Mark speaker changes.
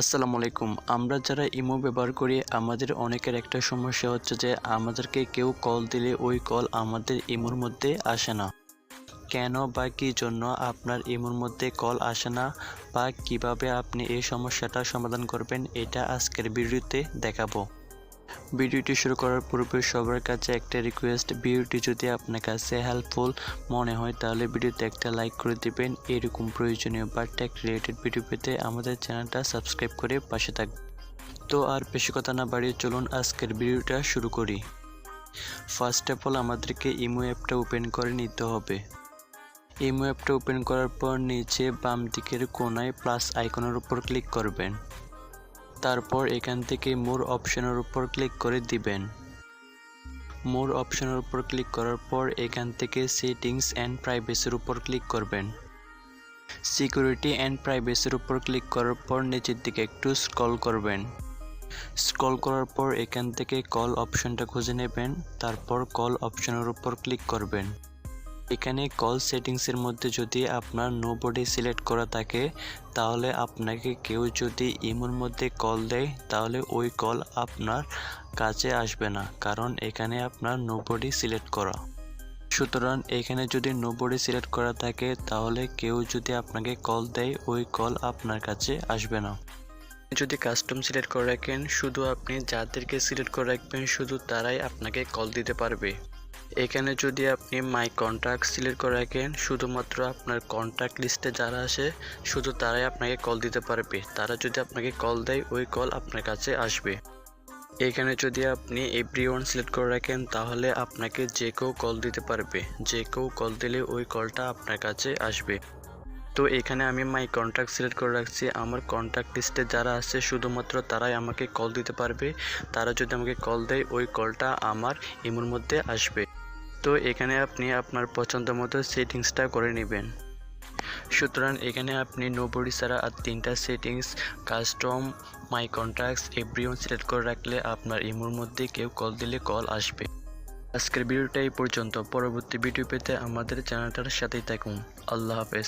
Speaker 1: আসসালামু আলাইকুম। আমরা যারা ইমো ব্যবহার করি, আমাদের অনেকের একটা সমস্যা হচ্ছে যে আমাদেরকে কেউ কল দিলে ওই কল আমাদের ইমোর মধ্যে আসে না। কেন বা কী জন্য আপনার ইমোর মধ্যে কল আসে না বা কীভাবে আপনি এই সমস্যাটা সমাধান করবেন, এটা আজকের ভিডিওতে দেখাবো। ভিডিওটি শুরু করার পূর্বে সবার কাছে একটা রিকোয়েস্ট ভিডিওটি যদি আপনার কাছে হেল্পফুল মনে হয়, তাহলে ভিডিওতে একটা লাইক করে দিবেন। এরকম প্রয়োজনীয় বা টেক রিলেটেড ভিডিও পেতে আমাদের চ্যানেলটা সাবস্ক্রাইব করে পাশে থাকবেন তো আর বেশি কথা না বাড়িয়ে চলুন আজকের ভিডিওটা শুরু করি। ফার্স্ট অফ অল আমাদেরকে ইমো অ্যাপটা ওপেন করে নিতে হবে। ইমো অ্যাপটা ওপেন করার পর নিচে বাম দিকের কোনায় প্লাস আইকনের উপর ক্লিক করবেন। তারপর এখান থেকে মোর অপশনের উপর ক্লিক করে দিবেন। মোর অপশনের উপর ক্লিক করার পর এখান থেকে সেটিংস অ্যান্ড প্রাইভেসির উপর ক্লিক করবেন। সিকিউরিটি অ্যান্ড প্রাইভেসির উপর ক্লিক করার পর নিচের দিকে একটু স্ক্রল করবেন। স্ক্রল করার পর এখান থেকে কল অপশনটা খুঁজে নেবেন, তারপর কল অপশনের উপর ক্লিক করবেন। এখানে কল সেটিংসের মধ্যে যদি আপনার নো বডি সিলেক্ট করা থাকে, তাহলে আপনাকে কেউ যদি ইমোর মধ্যে কল দেয়, তাহলে ওই কল আপনার কাছে আসবে না, কারণ এখানে আপনার নো বডি সিলেক্ট করা। সুতরাং এখানে যদি নো বডি সিলেক্ট করা থাকে, তাহলে কেউ যদি আপনাকে কল দেয়, ওই কল আপনার কাছে আসবে না। যদি কাস্টম সিলেক্ট করে রাখেন, শুধু আপনি যাদেরকে সিলেক্ট করে রাখবেন, শুধু তারাই আপনাকে কল দিতে পারবে। এখানে যদি আপনি মাই কন্ট্যাক্ট সিলেক্ট করে রাখেন, শুধুমাত্র আপনার কন্ট্যাক্ট লিস্টে যারা আসে, শুধু তারাই আপনাকে কল দিতে পারবে। তারা যদি আপনাকে কল দেয়, ওই কল আপনার কাছে আসবে। এখানে যদি আপনি এভরি ওয়ান সিলেক্ট করে রাখেন, তাহলে আপনাকে যে কেউ কল দিতে পারবে। যে কেউ কল দিলে ওই কলটা আপনার কাছে আসবে। তো এখানে আমি মাই কন্ট্যাক্ট সিলেক্ট করে রাখছি। আমার কন্ট্যাক্ট লিস্টে যারা আছে, শুধুমাত্র তারাই আমাকে কল দিতে পারবে। তারা যদি আমাকে কল দেয়, ওই কলটা আমার ইমোর মধ্যে আসবে। তো এখানে আপনি আপনার পছন্দ মতো সেটিংসটা করে নেবেন। সুতরাং এখানে আপনি নোবডি ছাড়া আর তিনটা settings, custom, my contacts everyone select করে রাখলে আপনার ইমোর মধ্যে কেউ কল দিলে কল আসবে। আজকের ভিডিওটা এই পর্যন্ত। পরবর্তী ভিডিও পেতে আমাদের চ্যানেলটার সাথেই থাকুন। আল্লাহ হাফেজ।